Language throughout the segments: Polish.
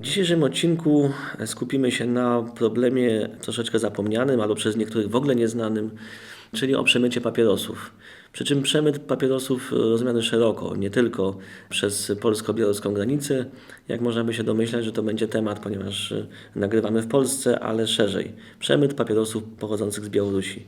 W dzisiejszym odcinku skupimy się na problemie troszeczkę zapomnianym, albo przez niektórych w ogóle nieznanym, czyli o przemycie papierosów. Przy czym przemyt papierosów rozumiany szeroko, nie tylko przez polsko-białoruską granicę, jak można by się domyślać, że to będzie temat, ponieważ nagrywamy w Polsce, ale szerzej. Przemyt papierosów pochodzących z Białorusi.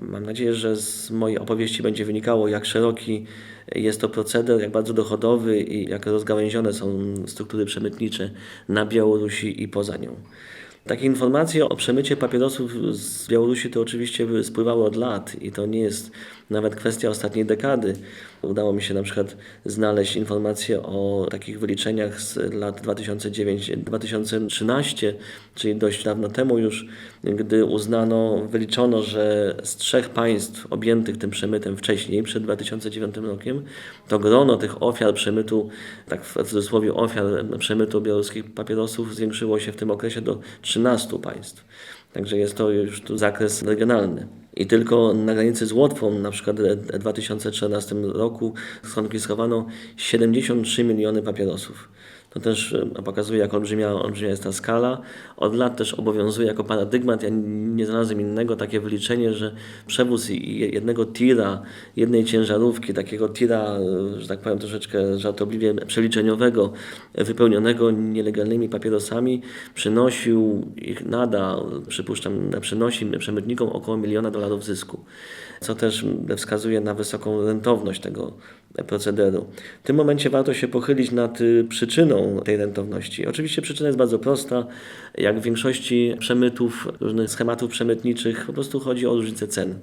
Mam nadzieję, że z mojej opowieści będzie wynikało, jak szeroki jest to proceder, jak bardzo dochodowy i jak rozgałęzione są struktury przemytnicze na Białorusi i poza nią. Takie informacje o przemycie papierosów z Białorusi to oczywiście spływały od lat i to nie jest nawet kwestia ostatniej dekady. Udało mi się na przykład znaleźć informacje o takich wyliczeniach z lat 2009-2013, czyli dość dawno temu już, gdy uznano, wyliczono, że z trzech państw objętych tym przemytem wcześniej, przed 2009 rokiem, to grono tych ofiar przemytu, tak w cudzysłowie ofiar przemytu białoruskich papierosów zwiększyło się w tym okresie do 13 państw. Także jest to już tu zakres regionalny. I tylko na granicy z Łotwą, na przykład w 2014 roku, skonfiskowano 73 miliony papierosów. To też pokazuje, jak olbrzymia, olbrzymia jest ta skala. Od lat też obowiązuje jako paradygmat, ja nie znalazłem innego, takie wyliczenie, że przewóz jednego tira, jednej ciężarówki, takiego tira, że tak powiem troszeczkę żartobliwie przeliczeniowego, wypełnionego nielegalnymi papierosami, przynosił ich nada, przypuszczam, przynosi przemytnikom około miliona dolarów zysku, co też wskazuje na wysoką rentowność tego procederu. W tym momencie warto się pochylić nad y, przyczyną tej rentowności. Oczywiście przyczyna jest bardzo prosta. Jak w większości przemytów, różnych schematów przemytniczych, po prostu chodzi o różnicę cen.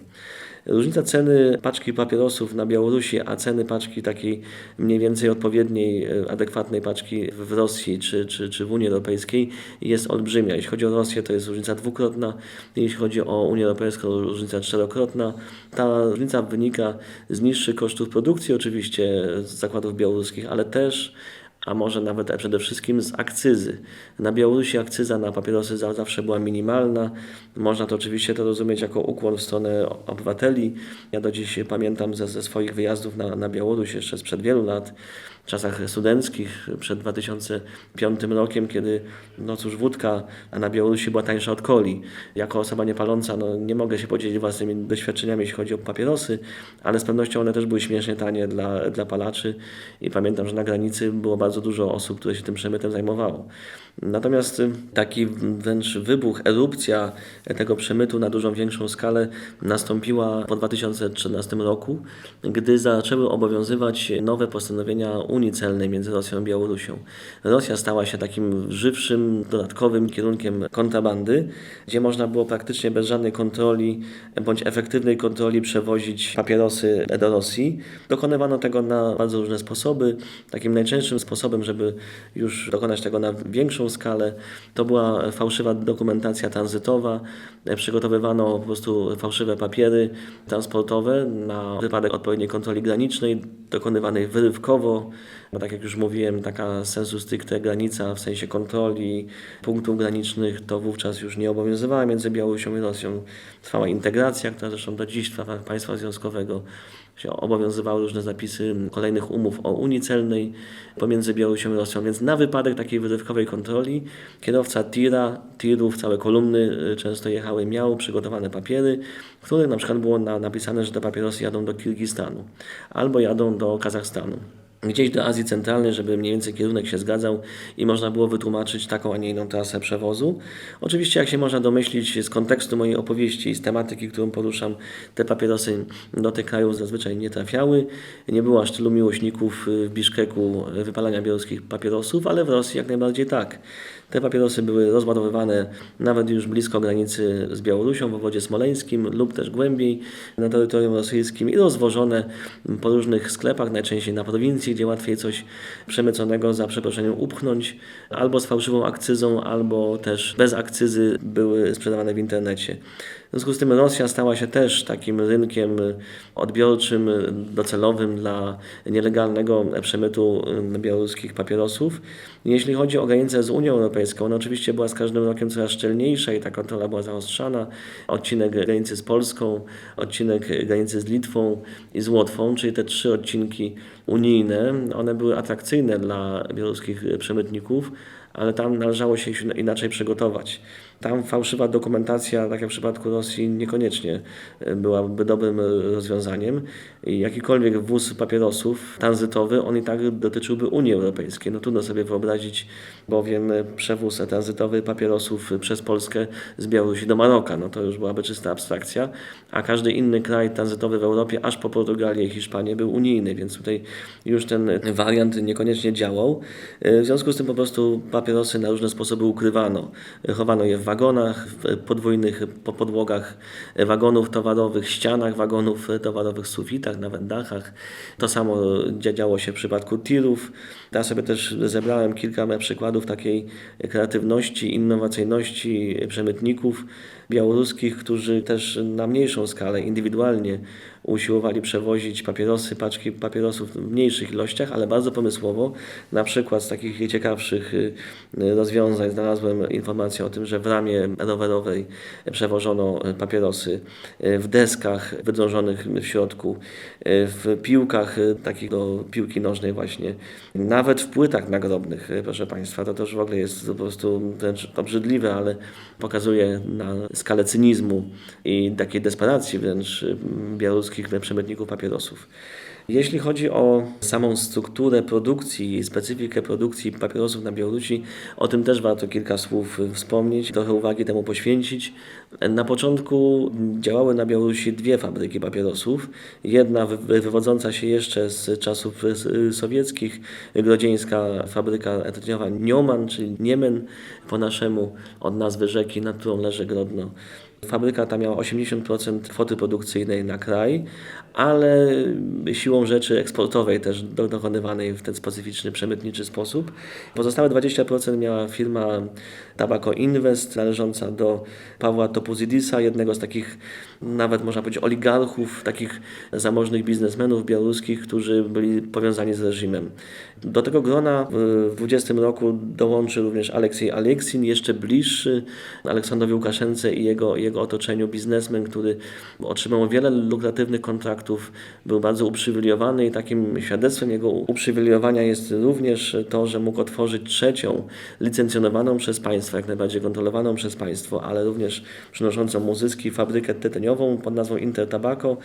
Różnica ceny paczki papierosów na Białorusi, a ceny paczki takiej mniej więcej odpowiedniej, e, adekwatnej paczki w Rosji czy, czy, czy w Unii Europejskiej jest olbrzymia. Jeśli chodzi o Rosję, to jest różnica dwukrotna, jeśli chodzi o Unię Europejską, różnica czterokrotna. Ta różnica wynika z niższych kosztów produkcji, oczywiście z zakładów białoruskich, ale też a może nawet przede wszystkim z akcyzy. Na Białorusi akcyza na papierosy zawsze była minimalna. Można to oczywiście to rozumieć jako ukłon w stronę obywateli. Ja do dziś pamiętam ze, ze swoich wyjazdów na, na Białoruś jeszcze sprzed wielu lat, czasach studenckich, przed 2005 rokiem, kiedy no cóż, wódka na Białorusi była tańsza od coli. Jako osoba niepaląca no, nie mogę się podzielić własnymi doświadczeniami, jeśli chodzi o papierosy, ale z pewnością one też były śmiesznie tanie dla, dla palaczy i pamiętam, że na granicy było bardzo dużo osób, które się tym przemytem zajmowało. Natomiast taki wręcz wybuch, erupcja tego przemytu na dużą większą skalę nastąpiła po 2013 roku, gdy zaczęły obowiązywać nowe postanowienia Unii Celnej między Rosją a Białorusią. Rosja stała się takim żywszym, dodatkowym kierunkiem kontrabandy, gdzie można było praktycznie bez żadnej kontroli bądź efektywnej kontroli przewozić papierosy do Rosji. Dokonywano tego na bardzo różne sposoby. Takim najczęstszym sposobem, żeby już dokonać tego na większą skalę, to była fałszywa dokumentacja tranzytowa. Przygotowywano po prostu fałszywe papiery transportowe na wypadek odpowiedniej kontroli granicznej, dokonywanej wyrywkowo. Bo tak jak już mówiłem, taka sensu stricte granica w sensie kontroli punktów granicznych to wówczas już nie obowiązywała między Białorusią i Rosją. Trwała integracja, która zresztą do dziś trwa w państwa związkowego. Się obowiązywały różne zapisy kolejnych umów o Unii Celnej pomiędzy Białorusią i Rosją, więc na wypadek takiej wyrywkowej kontroli kierowca tira, tirów, całe kolumny y, często jechały, miał przygotowane papiery, w których na przykład było napisane, że te papierosy jadą do Kirgistanu albo jadą do Kazachstanu gdzieś do Azji Centralnej, żeby mniej więcej kierunek się zgadzał i można było wytłumaczyć taką, a nie inną trasę przewozu. Oczywiście, jak się można domyślić z kontekstu mojej opowieści i z tematyki, którą poruszam, te papierosy do tych krajów zazwyczaj nie trafiały. Nie było aż tylu miłośników w Biszkeku wypalania białoruskich papierosów, ale w Rosji jak najbardziej tak. Te papierosy były rozładowywane nawet już blisko granicy z Białorusią, w obwodzie smoleńskim lub też głębiej na terytorium rosyjskim i rozwożone po różnych sklepach, najczęściej na prowincji, gdzie łatwiej coś przemyconego za przeproszeniem upchnąć, albo z fałszywą akcyzą, albo też bez akcyzy były sprzedawane w internecie. W związku z tym Rosja stała się też takim rynkiem odbiorczym, docelowym dla nielegalnego przemytu białoruskich papierosów. Jeśli chodzi o granicę z Unią Europejską, ona oczywiście była z każdym rokiem coraz szczelniejsza i ta kontrola była zaostrzana. Odcinek granicy z Polską, odcinek granicy z Litwą i z Łotwą, czyli te trzy odcinki unijne, one były atrakcyjne dla białoruskich przemytników, ale tam należało się inaczej przygotować. Tam fałszywa dokumentacja, tak jak w przypadku Rosji, niekoniecznie e, byłaby dobrym rozwiązaniem. I jakikolwiek wóz papierosów tranzytowy, on i tak dotyczyłby Unii Europejskiej. No trudno sobie wyobrazić, bowiem przewóz tranzytowy papierosów przez Polskę z Białorusi do Maroka, no to już byłaby czysta abstrakcja, a każdy inny kraj tranzytowy w Europie, aż po Portugalię i Hiszpanię, był unijny, więc tutaj już ten wariant niekoniecznie działał. W związku z tym po prostu papierosy na różne sposoby ukrywano. Chowano je w wagonach, w podwójnych podłogach wagonów towarowych, ścianach wagonów towarowych, sufitach, nawet dachach. To samo działo się w przypadku tirów. Ja sobie też zebrałem kilka przykładów takiej kreatywności, innowacyjności przemytników białoruskich, którzy też na mniejszą skalę, indywidualnie usiłowali przewozić papierosy, paczki papierosów w mniejszych ilościach, ale bardzo pomysłowo. Na przykład z takich ciekawszych y, rozwiązań znalazłem informację o tym, że w ramie rowerowej przewożono papierosy w deskach wydrążonych w środku, w piłkach takich do piłki nożnej właśnie, nawet w płytach nagrobnych, proszę Państwa. To też w ogóle jest po prostu wręcz obrzydliwe, ale pokazuje na skalę cynizmu i takiej desperacji wręcz białoruskich przemytników papierosów. Jeśli chodzi o samą strukturę produkcji specyfikę produkcji papierosów na Białorusi, o tym też warto kilka słów wspomnieć, trochę uwagi temu poświęcić. Na początku działały na Białorusi dwie fabryki papierosów. Jedna wywodząca się jeszcze z czasów sowieckich, grodzieńska fabryka tytoniowa Nioman, czyli Niemen po naszemu od nazwy rzeki, nad którą leży Grodno. Fabryka ta miała 80% kwoty produkcyjnej na kraj, ale siłą rzeczy eksportowej też dokonywanej w ten specyficzny, przemytniczy sposób. Pozostałe 20% miała firma Tobacco Invest należąca do Pawła Topuzidisa, jednego z takich nawet można powiedzieć oligarchów, takich zamożnych biznesmenów białoruskich, którzy byli powiązani z reżimem. Do tego grona w 20 roku dołączy również Aleksiej Aleksin, jeszcze bliższy Aleksandrowi Łukaszence i jego, jego otoczeniu biznesmen, który otrzymał wiele lukratywnych kontraktów, był bardzo uprzywilejowany i takim świadectwem jego uprzywilejowania jest również to, że mógł otworzyć trzecią licencjonowaną przez państwo, jak najbardziej kontrolowaną przez państwo, ale również przynoszącą mu zyski fabrykę tytoniową pod nazwą Inter Tobacco,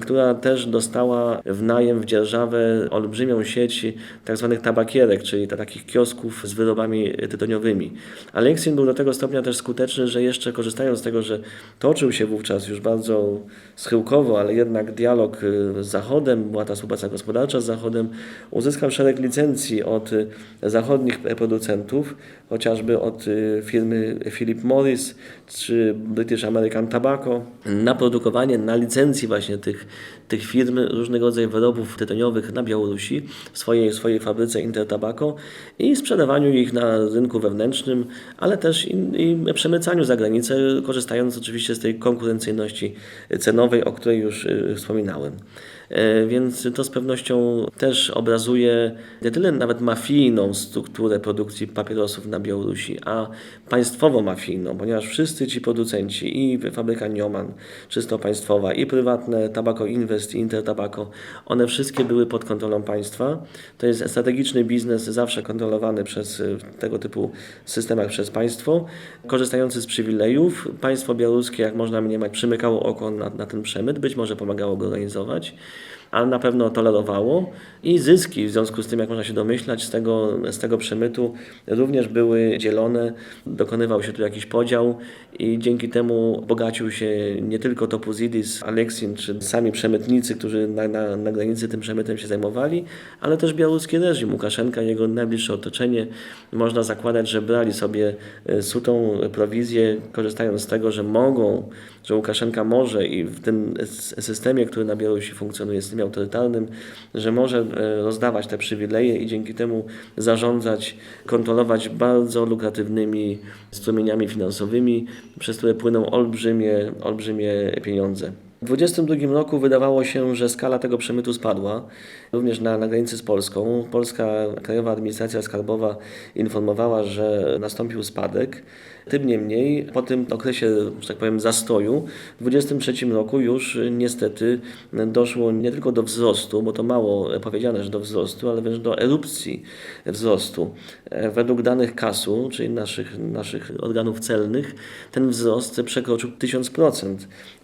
która też dostała w najem w dzierżawę olbrzymią sieć tzw. Tak tabakierek, czyli takich kiosków z wyrobami tytoniowymi. Aleksin był do tego stopnia też skuteczny, że jeszcze korzystając z tego, że toczył się wówczas już bardzo schyłkowo, ale jednak dialog y, z Zachodem, była ta współpraca gospodarcza z Zachodem, uzyskał szereg licencji od y, zachodnich producentów, chociażby od y, firmy Philip Morris czy British American Tobacco, na produkowanie, na licencji właśnie tych, tych firm różnego rodzaju wyrobów tytoniowych na Białorusi w swojej, swojej fabryce Inter Tobacco i sprzedawaniu ich na rynku wewnętrznym, ale też i, i przemycaniu za granicę, korzystając oczywiście z tej konkurencyjności cenowej, o której już y, wspominałem. E, więc to z pewnością też obrazuje nie tyle nawet mafijną strukturę produkcji papierosów na Białorusi, a państwowo-mafijną, ponieważ wszyscy ci producenci i fabryka Nioman, czysto państwowa, i prywatne Tobacco Invest i Inter Tobacco, one wszystkie były pod kontrolą państwa. To jest strategiczny biznes, zawsze kontrolowany przez e, tego typu systemach przez państwo, korzystający z przywilejów. Państwo białoruskie, jak można mniemać, przymykało oko na, na ten przemyt, być może pomagało go organizować ale na pewno tolerowało i zyski w związku z tym, jak można się domyślać, z tego, z tego przemytu również były dzielone, dokonywał się tu jakiś podział i dzięki temu bogacił się nie tylko Topuzidis, Aleksin czy sami przemytnicy, którzy na, na, na granicy tym przemytem się zajmowali, ale też białoruski reżim, Łukaszenka i jego najbliższe otoczenie. Można zakładać, że brali sobie e, sutą prowizję, korzystając z tego, że mogą, że Łukaszenka może i w tym systemie, który na Białorusi funkcjonuje, systemie autorytarnym, że może e, rozdawać te przywileje i dzięki temu zarządzać, kontrolować bardzo lukratywnymi strumieniami finansowymi, przez które płyną olbrzymie, olbrzymie pieniądze. W 2022 roku wydawało się, że skala tego przemytu spadła, również na, na granicy z Polską. Polska Krajowa Administracja Skarbowa informowała, że nastąpił spadek. Tym niemniej po tym okresie, że tak powiem, zastoju w 2023 roku już niestety doszło nie tylko do wzrostu, bo to mało powiedziane, że do wzrostu, ale wręcz do erupcji wzrostu. Według danych KAS-u, czyli naszych, naszych organów celnych, ten wzrost przekroczył 1000%,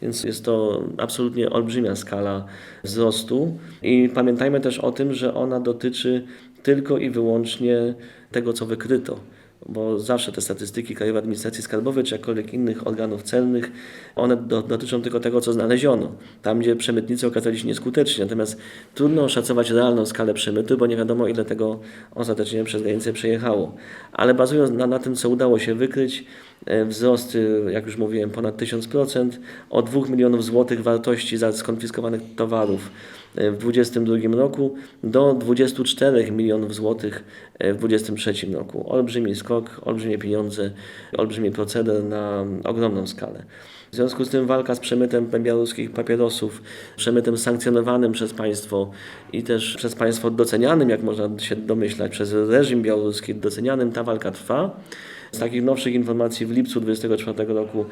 więc jest to absolutnie olbrzymia skala wzrostu i pamiętajmy też o tym, że ona dotyczy tylko i wyłącznie tego, co wykryto bo zawsze te statystyki Krajowej Administracji Skarbowej czy jakkolwiek innych organów celnych, one do, dotyczą tylko tego, co znaleziono. Tam, gdzie przemytnicy okazali się nieskuteczni. Natomiast trudno oszacować realną skalę przemytu, bo nie wiadomo, ile tego ostatecznie przez granicę przejechało. Ale bazując na, na tym, co udało się wykryć, e, wzrosty, jak już mówiłem, ponad 1000%, o 2 milionów złotych wartości za skonfiskowanych towarów w 2022 roku do 24 milionów złotych w 2023 roku. Olbrzymi skok, olbrzymie pieniądze, olbrzymi proceder na ogromną skalę. W związku z tym walka z przemytem białoruskich papierosów, przemytem sankcjonowanym przez państwo i też przez państwo docenianym, jak można się domyślać, przez reżim białoruski docenianym, ta walka trwa. Z takich nowszych informacji w lipcu 2024 roku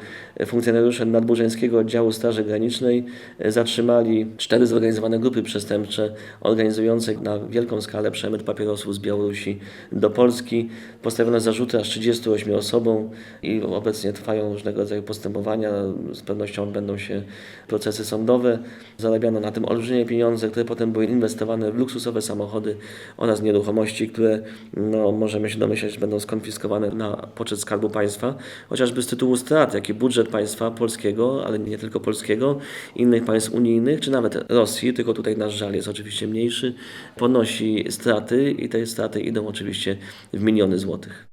funkcjonariusze Nadburzańskiego Oddziału Straży Granicznej zatrzymali cztery zorganizowane grupy przestępcze organizujące na wielką skalę przemyt papierosów z Białorusi do Polski. Postawiono zarzuty aż 38 osobom i obecnie trwają różnego rodzaju postępowania. Z pewnością będą się procesy sądowe. Zarabiano na tym olbrzymie pieniądze, które potem były inwestowane w luksusowe samochody oraz nieruchomości, które no, możemy się domyśleć, że będą skonfiskowane na poczet Skarbu Państwa, chociażby z tytułu strat, jaki budżet państwa polskiego, ale nie tylko polskiego, innych państw unijnych, czy nawet Rosji, tylko tutaj nasz żal jest oczywiście mniejszy, ponosi straty i te straty idą oczywiście w miliony złotych.